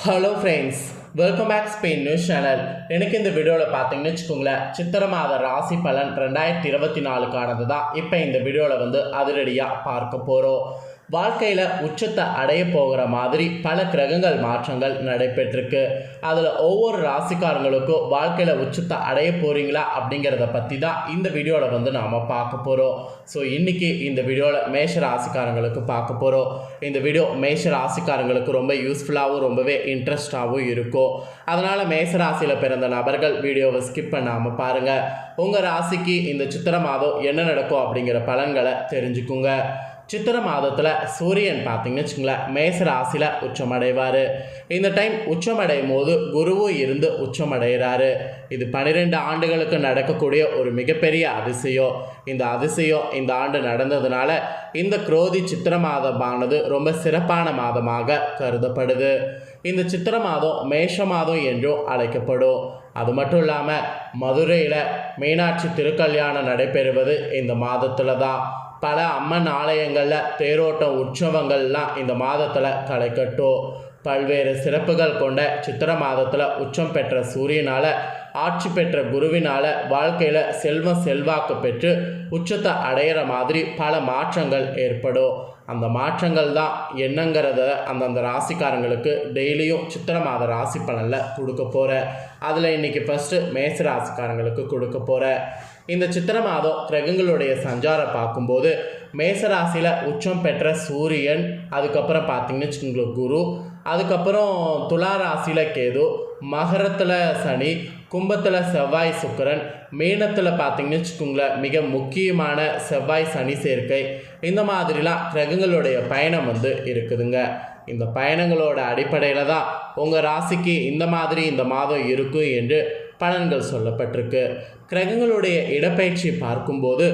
Hello friends welcome back Spain news channel எனக்கு இந்த வீடியோவில் பார்த்தீங்கன்னு வச்சுக்கோங்களேன் சித்திர மாத ராசி பலன் ரெண்டாயிரத்தி இருபத்தி நாலுக்கானது தான் இப்போ இந்த வீடியோவில் வந்து அதிரடியாக பார்க்க போகிறோம் வாழ்க்கையில் உச்சத்தை அடைய போகிற மாதிரி பல கிரகங்கள் மாற்றங்கள் நடைபெற்றிருக்கு. அதில் ஒவ்வொரு ராசிக்காரங்களுக்கும் வாழ்க்கையில் உச்சத்தை அடைய போகிறீங்களா அப்படிங்கிறத பற்றி தான் இந்த வீடியோவில் வந்து நாம் பார்க்க போகிறோம் ஸோ இன்றைக்கி இந்த வீடியோவில் மேஷ ராசிக்காரங்களுக்கு பார்க்க போகிறோம் இந்த வீடியோ மேஷ ராசிக்காரங்களுக்கு ரொம்ப யூஸ்ஃபுல்லாகவும் ரொம்பவே இன்ட்ரெஸ்டாகவும் இருக்கும். அதனால் மேஷ ராசியில் பிறந்த நபர்கள் வீடியோவை ஸ்கிப் பண்ணாமல் பாருங்கள் உங்கள் ராசிக்கு இந்த சித்திர மாதம் என்ன நடக்கும் அப்படிங்கிற பலன்களை தெரிஞ்சுக்குங்க. சித்திர மாதத்தில் சூரியன் பார்த்தீங்கன்னு வச்சுங்களேன் மேச ராசியில் உச்சமடைவார். இந்த டைம் உச்சமடையும் போது குருவும் இருந்து உச்சமடைகிறாரு. இது பன்னிரெண்டு ஆண்டுகளுக்கு நடக்கக்கூடிய ஒரு மிகப்பெரிய அதிசயம். இந்த அதிசயம் இந்த ஆண்டு நடந்ததுனால இந்த குரோதி சித்திர மாதமானது ரொம்ப சிறப்பான மாதமாக கருதப்படுது. இந்த சித்திர மாதம் மேஷ மாதம் என்றும் அழைக்கப்படும். அது மட்டும் இல்லாமல் மதுரையில் மீனாட்சி திருக்கல்யாணம் நடைபெறுவது இந்த மாதத்தில் தான் பல அம்மன் ஆலயங்களில் தேரோட்டம் உற்சவங்கள்லாம் இந்த மாதத்தில் களைக்கட்டும் பல்வேறு சிறப்புகள் கொண்ட சித்திர மாதத்தில் உச்சம் பெற்ற சூரியனால் ஆட்சி பெற்ற குருவினால் வாழ்க்கையில் செல்வம் செல்வாக்கு பெற்று உச்சத்தை அடையிற மாதிரி பல மாற்றங்கள் ஏற்படும். அந்த மாற்றங்கள் தான் என்னங்கிறத அந்தந்த ராசிக்காரங்களுக்கு டெய்லியும் சித்திர மாத ராசி பலனில் கொடுக்க போகிற அதில் இன்றைக்கி ஃபஸ்ட்டு மேச ராசிக்காரங்களுக்கு கொடுக்க போகிற இந்த சித்திர மாதம் கிரகங்களுடைய சஞ்சாரம் பார்க்கும்போது மேசராசியில் உச்சம் பெற்ற சூரியன் அதுக்கப்புறம் பார்த்தீங்கன்னு வச்சுக்கோங்களேன் குரு அதுக்கப்புறம் துலா ராசியில் கேது மகரத்தில் சனி கும்பத்தில் செவ்வாய் சுக்கிரன் மீனத்தில் பார்த்தீங்கன்னு வச்சுக்கோங்களேன் மிக முக்கியமான செவ்வாய் சனி சேர்க்கை. இந்த மாதிரிலாம் கிரகங்களுடைய பயணம் வந்து இருக்குதுங்க. இந்த பயணங்களோட அடிப்படையில் தான் உங்கள் ராசிக்கு இந்த மாதிரி இந்த மாதம் இருக்கும் என்று பலன்கள் சொல்லப்பட்டிருக்கு. கிரகங்களுடைய இடப்பெயர்ச்சி பார்க்கும்போது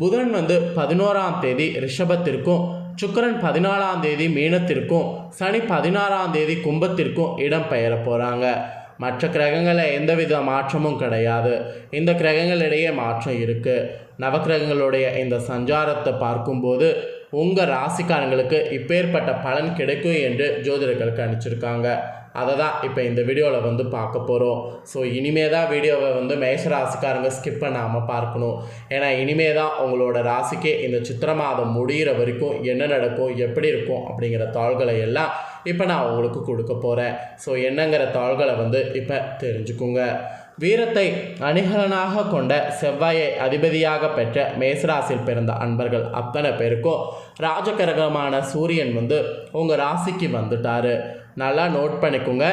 புதன் வந்து பதினோராம் தேதி ரிஷபத்திற்கும் சுக்கரன் பதினாலாம் தேதி மீனத்திற்கும் சனி பதினாறாம் தேதி கும்பத்திற்கும் இடம் பெயர போகிறாங்க மற்ற கிரகங்களில் எந்தவித மாற்றமும் கிடையாது. இந்த கிரகங்களிடையே மாற்றம் இருக்குது நவக்கிரகங்களுடைய இந்த சஞ்சாரத்தை பார்க்கும்போது உங்கள் ராசிக்காரங்களுக்கு இப்பேற்பட்ட பலன் கிடைக்கும் என்று ஜோதிடர்கள் கணிச்சிருக்காங்க. அதை தான் இப்போ இந்த வீடியோவில் வந்து பார்க்க போகிறோம் ஸோ இனிமே தான் வீடியோவை வந்து மேஷ ராசிக்காரங்க ஸ்கிப் பண்ணாமல் பார்க்கணும். ஏன்னா இனிமே தான் உங்களோட ராசிக்கே இந்த சித்திர மாதம் முடிகிற வரைக்கும் என்ன நடக்கும் எப்படி இருக்கும் அப்படிங்கிற தாள்களை எல்லாம் இப்போ நான் உங்களுக்கு கொடுக்க போகிறேன் ஸோ என்னங்கிற தாள்களை வந்து இப்போ தெரிஞ்சுக்குங்க. வீரத்தை அணிகலனாக கொண்ட செவ்வாயை அதிபதியாக பெற்ற மேசராசியில் பிறந்த அன்பர்கள் அத்தனை பேருக்கும் ராஜகரகமான சூரியன் வந்து உங்கள் ராசிக்கு வந்துட்டாரு. நல்லா நோட் பண்ணிக்கோங்க.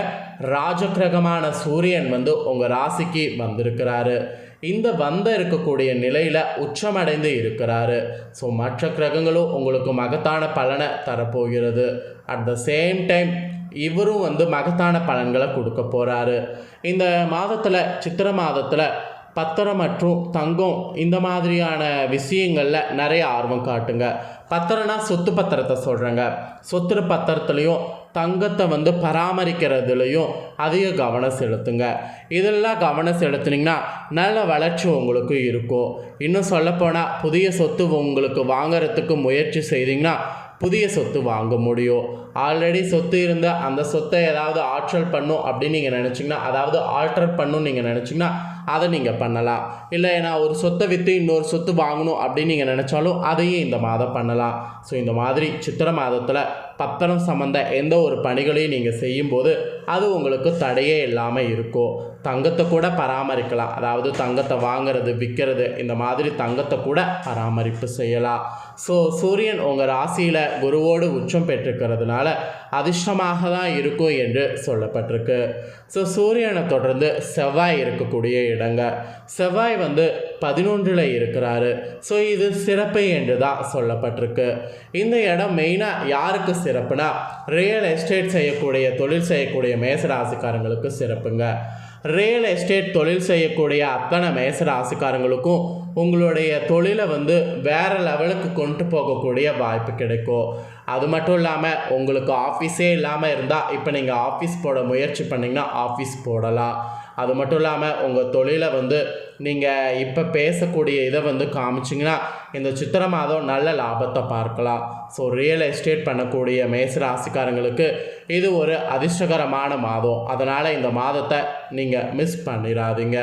ராஜகிரகமான சூரியன் வந்து உங்கள் ராசிக்கு வந்திருக்கிறாரு. இந்த வந்த இருக்கக்கூடிய நிலையில் உச்சமடைந்து இருக்கிறாரு. ஸோ மற்ற கிரகங்களும் உங்களுக்கு மகத்தான பலனை தரப்போகிறது. அட் த சேம் டைம் இவரும் வந்து மகத்தான பலன்களை கொடுக்க போகிறாரு இந்த மாதத்தில் சித்திர மாதத்தில் பத்திரம் மற்றும் தங்கம் இந்த மாதிரியான விஷயங்களில் நிறைய ஆர்வம் காட்டுங்க. பத்திரம்னா சொத்து பத்திரத்தை சொல்கிறேங்க சொத்து பத்திரத்துலேயும் தங்கத்தை வந்து பராமரிக்கிறதுலையும் அதிக கவனம் செலுத்துங்க. இதெல்லாம் கவனம் செலுத்துனீங்கன்னா நல்ல வளர்ச்சி உங்களுக்கு இருக்கும். இன்னும் சொல்லப்போனால் புதிய சொத்து உங்களுக்கு வாங்குறதுக்கு முயற்சி செய்தீங்கன்னா புதிய சொத்து வாங்க முடியும். ஆல்ரெடி சொத்து இருந்தால் அந்த சொத்தை ஏதாவது ஆற்றல் பண்ணும் அப்படின்னு நீங்கள் நினச்சிங்கன்னா அதாவது ஆல்டர் பண்ணும் நீங்கள் நினச்சிங்கன்னா அதை நீங்கள் பண்ணலாம். இல்லை ஏன்னா ஒரு சொத்தை விற்று இன்னொரு சொத்து வாங்கணும் அப்படின்னு நீங்கள் நினச்சாலும் அதையும் இந்த மாதம் பண்ணலாம். ஸோ இந்த மாதிரி சித்திர மாதத்தில் பத்திரம் சம்மந்த எந்த ஒரு பணிகளையும் நீங்கள் செய்யும்போது அது உங்களுக்கு தடையே இல்லாமல் இருக்கும் தங்கத்தை கூட பராமரிக்கலாம். அதாவது தங்கத்தை வாங்குறது விற்கிறது இந்த மாதிரி தங்கத்தை கூட பராமரிப்பு செய்யலாம். ஸோ சூரியன் உங்கள் ராசியில் குருவோடு உச்சம் பெற்றிருக்கிறதுனால அதிர்ஷ்டமாக தான் இருக்கும் என்று சொல்லப்பட்டிருக்கு. ஸோ சூரியனை தொடர்ந்து செவ்வாய் இருக்கக்கூடிய இடங்க. செவ்வாய் வந்து பதினொன்றில் இருக்கிறாரு. ஸோ இது சிறப்பு என்று தான் சொல்லப்பட்டிருக்கு. இந்த இடம் மெயினாக யாருக்கு சிறப்புனா ரியல் எஸ்டேட் செய்யக்கூடிய தொழில் செய்யக்கூடிய மேசராசிக்காரங்களுக்கு சிறப்புங்க. ரியல் எஸ்டேட் தொழில் செய்யக்கூடிய அத்தனை மேசராசிக்காரங்களுக்கும் உங்களுடைய தொழிலை வந்து வேறு லெவலுக்கு கொண்டு போகக்கூடிய வாய்ப்பு கிடைக்கும். அது மட்டும் இல்லாமல் உங்களுக்கு ஆஃபீஸே இல்லாமல் இருந்தால் இப்போ நீங்கள் ஆஃபீஸ் போட முயற்சி பண்ணிங்கன்னா ஆஃபீஸ் போடலாம். அது மட்டும் இல்லாமல் உங்கள் தொழிலை வந்து நீங்கள் இப்போ பேசக்கூடிய இதை வந்து காமிச்சிங்கன்னா இந்த சித்திரை மாதம் நல்ல லாபத்தை பார்க்கலாம். ஸோ ரியல் எஸ்டேட் பண்ணக்கூடிய மேச ராசிக்காரங்களுக்கு இது ஒரு அதிர்ஷ்டகரமான மாதம். அதனால் இந்த மாதத்தை நீங்கள் மிஸ் பண்ணிடாதீங்க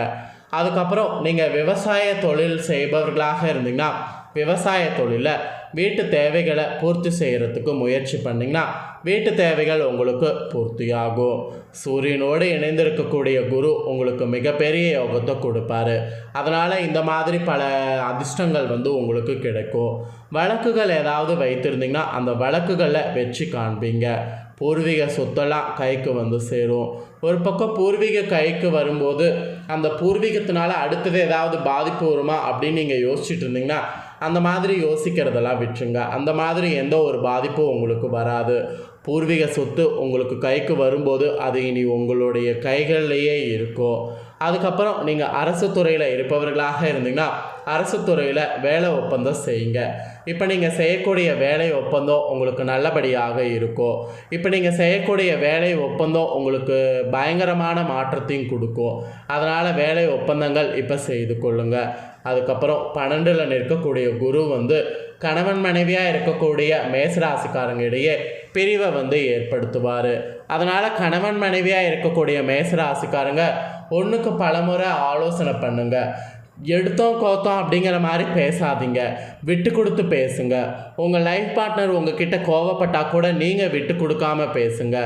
அதுக்கப்புறம் நீங்கள் விவசாய தொழில் செய்பவர்களாக இருந்தீங்கன்னா விவசாய தொழிலில் வீட்டு தேவைகளை பூர்த்தி செய்கிறதுக்கு முயற்சி பண்ணிங்கன்னா வீட்டு தேவைகள் உங்களுக்கு பூர்த்தியாகும். சூரியனோடு இணைந்திருக்கக்கூடிய குரு உங்களுக்கு மிகப்பெரிய யோகத்தை கொடுப்பாரு. அதனால் இந்த மாதிரி பல அதிர்ஷ்டங்கள் வந்து உங்களுக்கு கிடைக்கும். வழக்குகள் ஏதாவது வைத்திருந்தீங்கன்னா அந்த வழக்குகளில் வெற்றி காண்பீங்க. பூர்வீக சொத்தெல்லாம் கைக்கு வந்து சேரும். ஒரு பக்கம் பூர்வீக கைக்கு வரும்போது அந்த பூர்வீகத்தினால அடுத்தது ஏதாவது பாதிப்பு வருமா அப்படின்னு நீங்கள் யோசிச்சுட்டு இருந்தீங்கன்னா அந்த மாதிரி யோசிக்கிறதெல்லாம் விட்டுருங்க. அந்த மாதிரி எந்த ஒரு பாதிப்பும் உங்களுக்கு வராது. பூர்வீக சொத்து உங்களுக்கு கைக்கு வரும்போது அது இனி உங்களுடைய கைகள்லேயே இருக்கும் அதுக்கப்புறம் நீங்கள் அரசு துறையில் இருப்பவர்களாக இருந்தீங்கன்னா அரசு துறையில் வேலை ஒப்பந்தம் செய்யுங்க. இப்போ நீங்கள் செய்யக்கூடிய வேலை ஒப்பந்தம் உங்களுக்கு நல்லபடியாக இருக்கும். இப்போ நீங்கள் செய்யக்கூடிய வேலை ஒப்பந்தம் உங்களுக்கு பயங்கரமான மாற்றத்தையும் கொடுக்கும். அதனால் வேலை ஒப்பந்தங்கள் இப்போ செய்து கொள்ளுங்கள் அதுக்கப்புறம் பன்னெண்டில் நிற்கக்கூடிய குரு வந்து கணவன் மனைவியாக இருக்கக்கூடிய மேசராசிக்காரங்க இடையே பிரிவை வந்து ஏற்படுத்துவார். அதனால் கணவன் மனைவியாக இருக்கக்கூடிய மேசராசிக்காரங்க ஒன்றுக்கு பலமுறை ஆலோசனை பண்ணுங்க. எடுத்தோம் கோத்தோம் அப்படிங்கிற மாதிரி பேசாதீங்க. விட்டு கொடுத்து பேசுங்க. உங்கள் லைஃப் பார்ட்னர் உங்ககிட்ட கோவப்பட்டால் கூட நீங்கள் விட்டு கொடுக்காம பேசுங்க.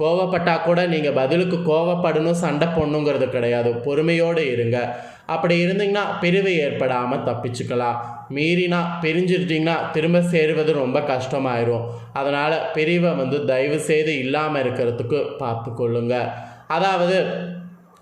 கோவப்பட்டால் கூட நீங்கள் பதிலுக்கு கோவப்படணும் சண்டை போடணுங்கிறது கிடையாது. பொறுமையோடு இருங்க. அப்படி இருந்தீங்கன்னா பிரிவு ஏற்படாமல் தப்பிச்சுக்கலாம். மீறினா பிரிஞ்சிருட்டிங்கன்னா திரும்ப சேருவது ரொம்ப கஷ்டமாயிரும். அதனால் பிரிவை வந்து தயவு செய்து இல்லாமல் இருக்கிறதுக்கு பார்த்துக்கொள்ளுங்க. அதாவது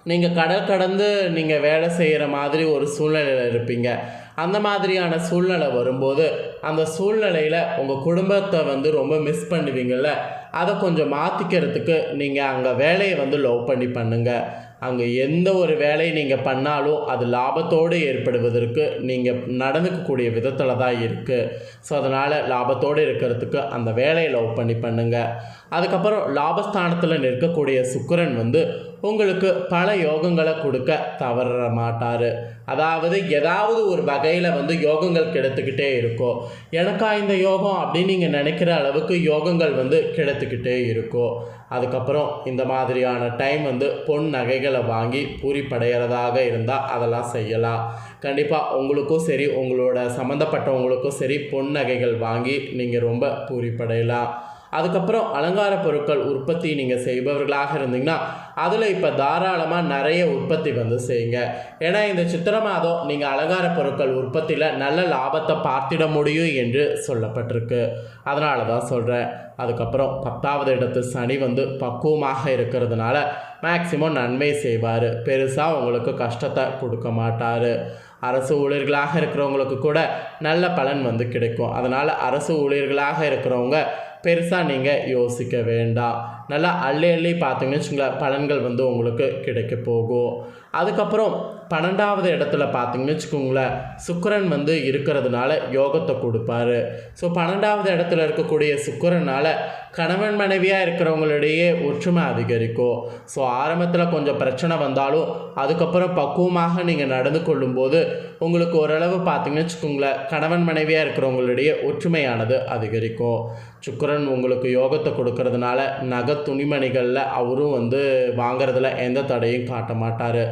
நீங்கள் கடல் கடந்து நீங்கள் வேலை செய்கிற மாதிரி ஒரு சூழ்நிலையில் இருப்பீங்க. அந்த மாதிரியான சூழ்நிலை வரும்போது அந்த சூழ்நிலையில் உங்கள் குடும்பத்தை வந்து ரொம்ப மிஸ் பண்ணுவீங்கள்ல அதை கொஞ்சம் மாற்றிக்கிறதுக்கு நீங்கள் அங்கே வேலையை வந்து லவ் பண்ணி பண்ணுங்கள் அங்கே எந்த ஒரு வேலையை நீங்கள் பண்ணாலும் அது லாபத்தோடு ஏற்படுவதற்கு நீங்கள் நடந்துக்கக்கூடிய விதத்தில் தான் இருக்குது ஸோ அதனால் லாபத்தோடு இருக்கிறதுக்கு அந்த வேலையை லவ் பண்ணி பண்ணுங்கள் அதுக்கப்புறம் லாபஸ்தானத்தில் நிற்கக்கூடிய சுக்கரன் வந்து உங்களுக்கு பல யோகங்களை கொடுக்க தவற மாட்டார். அதாவது ஏதாவது ஒரு வகையில் வந்து யோகங்கள் கிடைத்துக்கிட்டே இருக்கும் எனக்கா இந்த யோகம் அப்படின்னு நீங்கள் நினைக்கிற அளவுக்கு யோகங்கள் வந்து கிடைத்துக்கிட்டே இருக்கும் அதுக்கப்புறம் இந்த மாதிரியான டைம் வந்து பொன் நகைகளை வாங்கி பூரிப்படைகிறதாக இருந்தால் அதெல்லாம் செய்யலாம். கண்டிப்பாக உங்களுக்கும் சரி உங்களோட சம்மந்தப்பட்டவங்களுக்கும் சரி பொன் நகைகள் வாங்கி நீங்கள் ரொம்ப பூரிப்படையலாம். அதுக்கப்புறம் அலங்கார பொருட்கள் உற்பத்தி நீங்கள் செய்பவர்களாக இருந்தீங்கன்னா அதில் இப்போ தாராளமாக நிறைய உற்பத்தி வந்து செய்யுங்க. ஏன்னா இந்த சித்திர மாதம் நீங்கள் அலங்கார பொருட்கள் உற்பத்தியில் நல்ல லாபத்தை பார்த்திட முடியும் என்று சொல்லப்பட்டிருக்கு. அதனால தான் சொல்கிறேன் அதுக்கப்புறம் பத்தாவது இடத்து சனி வந்து பக்குவமாக இருக்கிறதுனால மேக்சிமம் நன்மை செய்வார். பெருசாக உங்களுக்கு கஷ்டத்தை கொடுக்க மாட்டார். அரசு ஊழியர்களாக இருக்கிறவங்களுக்கு கூட நல்ல பலன் வந்து கிடைக்கும். அதனால் அரசு ஊழியர்களாக இருக்கிறவங்க பெருசாக நீங்கள் யோசிக்க வேண்டாம் நல்லா அள்ளி அள்ளி பார்த்தீங்கன்னு வச்சுங்களேன் பலன்கள் வந்து உங்களுக்கு கிடைக்க போகும். அதுக்கப்புறம் பன்னெண்டாவது இடத்துல பார்த்தீங்கன்னு வச்சுக்கோங்களேன் சுக்கரன் வந்து இருக்கிறதுனால யோகத்தை கொடுப்பாரு. ஸோ பன்னெண்டாவது இடத்துல இருக்கக்கூடிய சுக்கரனால் கணவன் மனைவியாக இருக்கிறவங்களிடையே ஒற்றுமை அதிகரிக்கும். ஸோ ஆரம்பத்தில் கொஞ்சம் பிரச்சனை வந்தாலும் அதுக்கப்புறம் பக்குவமாக நீங்கள் நடந்து கொள்ளும்போது உங்களுக்கு ஓரளவு பார்த்தீங்கன்னு வச்சுக்கோங்களேன் கணவன் மனைவியாக இருக்கிறவங்களிடையே ஒற்றுமையானது அதிகரிக்கும். சுக்கரன் உங்களுக்கு யோகத்தை கொடுக்கறதுனால நகை துணிமணிகளில் அவரும் வந்து வாங்குறதுல எந்த தடையும் காட்ட மாட்டார்.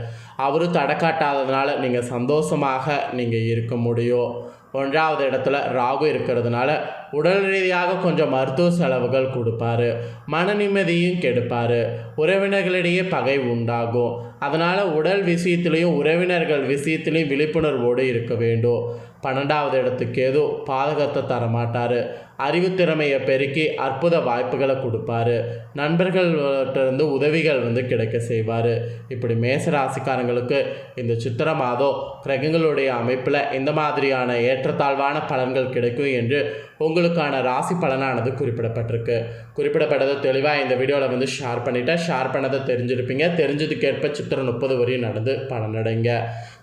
அவரும் தடை காட்டாததுனால நீங்கள் சந்தோஷமாக நீங்கள் இருக்க முடியும். ஒன்றாவது இடத்துல ராகு இருக்கிறதுனால உடல் ரீதியாக கொஞ்சம் மருத்துவ செலவுகள் கொடுப்பாரு. மன நிம்மதியும் கெடுப்பார். உறவினர்களிடையே பகை உண்டாகும். அதனால் உடல் விஷயத்திலையும் உறவினர்கள் விஷயத்திலையும் விழிப்புணர்வோடு இருக்க வேண்டும். பன்னெண்டாவது இடத்துக்கு ஏதோ பாதகத்தை தரமாட்டார். அறிவுத்திறமையை பெருக்கி அற்புத வாய்ப்புகளை கொடுப்பாரு. நண்பர்கள்கிட்டருந்து உதவிகள் வந்து கிடைக்க செய்வார். இப்படி மேச ராசிக்காரங்களுக்கு இந்த சித்திர மாதம் கிரகங்களுடைய அமைப்பில் இந்த மாதிரியான ஏற்றத்தாழ்வான பலன்கள் கிடைக்கும் என்று உங்களுக்கான ராசி பலனானது குறிப்பிடப்பட்டிருக்கு. குறிப்பிடப்பட்டது தெளிவாக இந்த வீடியோவில் வந்து ஷேர் பண்ணிவிட்டேன் ஷேர் பண்ணதை தெரிஞ்சிருப்பீங்க. தெரிஞ்சதுக்கேற்ப சித்திரை முப்பது வரையும் நடந்து பலனடைங்க.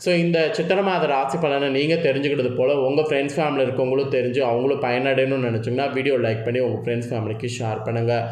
ஸோ இந்த சித்திர மாத ராசி பலனை நீங்கள் தெரிஞ்சுக்கிட்டது போல் உங்கள் ஃப்ரெண்ட்ஸ் ஃபேமிலி இருக்கவங்களும் தெரிஞ்சு அவங்களும் பயனடையணும்னு நினச்சி நினச்சிங்கன்னா வீடியோ லைக் பண்ணி உங்கள் ஃப்ரெண்ட்ஸ் ஃபேமிலிக்கு ஷேர் பண்ணுங்கள்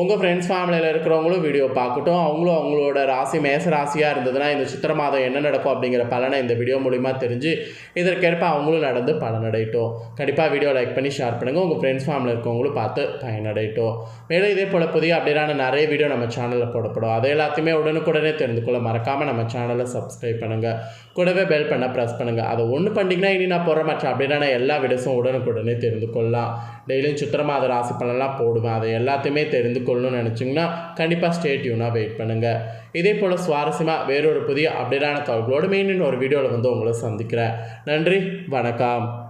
உங்கள் ஃப்ரெண்ட்ஸ் ஃபேமிலியில் இருக்கிறவங்களும் வீடியோ பார்க்கட்டும். அவங்களும் அவங்களோட ராசி மேச ராசியாக இருந்ததுன்னா இந்த சித்திரை மாதம் என்ன நடக்கும் அப்படிங்கிற பலனை இந்த வீடியோ மூலிமா தெரிஞ்சு இதற்கேற்ப அவங்களும் நடந்து பலனடையட்டும் கண்டிப்பாக வீடியோ லைக் பண்ணி ஷேர் பண்ணுங்கள் உங்கள் ஃப்ரெண்ட்ஸ் ஃபேமிலியில் இருக்கவங்களும் பார்த்து பயனடையட்டும். மேலும் இதே போல் புதிய அப்டேட்டான நிறைய வீடியோ நம்ம சேனலில் போடப்படும். அதை எல்லாத்தையுமே உடனுக்குடனே தெரிந்து கொள்ள மறக்காமல் நம்ம சேனலை சப்ஸ்கிரைப் பண்ணுங்கள் கூடவே பெல் பண்ண ப்ரெஸ் பண்ணுங்கள் அதை ஒன்று பண்ணிங்கன்னா இனி நான் போகிற மற்ற அப்படின்னா எல்லா வீடியோஸும் உடனுக்குடனே தெரிந்து கொள்ளலாம். டெய்லியும் சித்திர மாத ராசி பலன்லாம் போடுவேன். அதை எல்லாத்தையுமே தெரிந்து கொள்ளணும்னு நினச்சிங்கன்னா கண்டிப்பாக ஸ்டேட்யூனாக வெயிட் பண்ணுங்கள் இதே போல் சுவாரஸ்யமாக வேறொரு புதிய அப்டேட்டான தகவலோடு மெயின் ஒரு வீடியோவில் வந்து உங்களை சந்திக்கிறேன். நன்றி வணக்கம்.